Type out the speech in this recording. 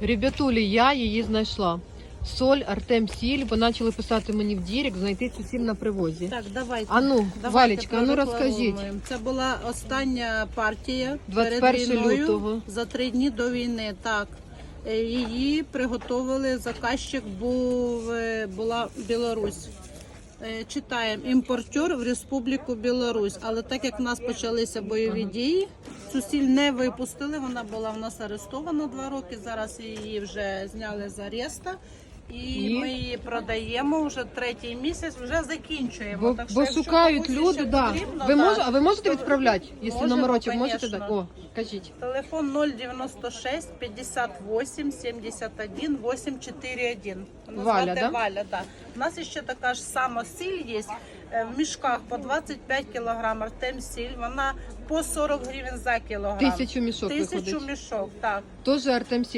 Ребятулі, я її знайшла. Соль, Артем Сіль, бо почали писати мені в Дірік, знайти цю сіль на привозі. Так, давайте. А ну, Давайте Валечка, а ну розкажіть. Це була остання партія 21 перед війною, лютого. за три дні до війни. Так. Е, Її приготовили. Заказчик був е, була Білорусь. Е, Читаємо імпортер в Республіку Білорусь. Але так як в нас почалися бойові дії, цю сіль не випустили. Вона була в нас арестована два роки. Зараз її вже зняли з ареста. І, І? ми її продаємо вже третій місяць, вже закінчуємо. Бо, Так що, бо якщо шукають комусь люди, ще да. потрібно, Ви да, мож, а ви можете то відправляти, якщо можемо, номерочок можете конечно. дати? О, кажіть. Телефон 096 58 71 841. Мене Валя, звати да? Валя, да. У нас ще така ж сама сіль є е, в мішках по 25 кілограмів. Артем сіль. Вона по 40 гривень за кілограм. Тисячу мішок Тисячу виходить. мішок, так. Тоже Артем Сіль.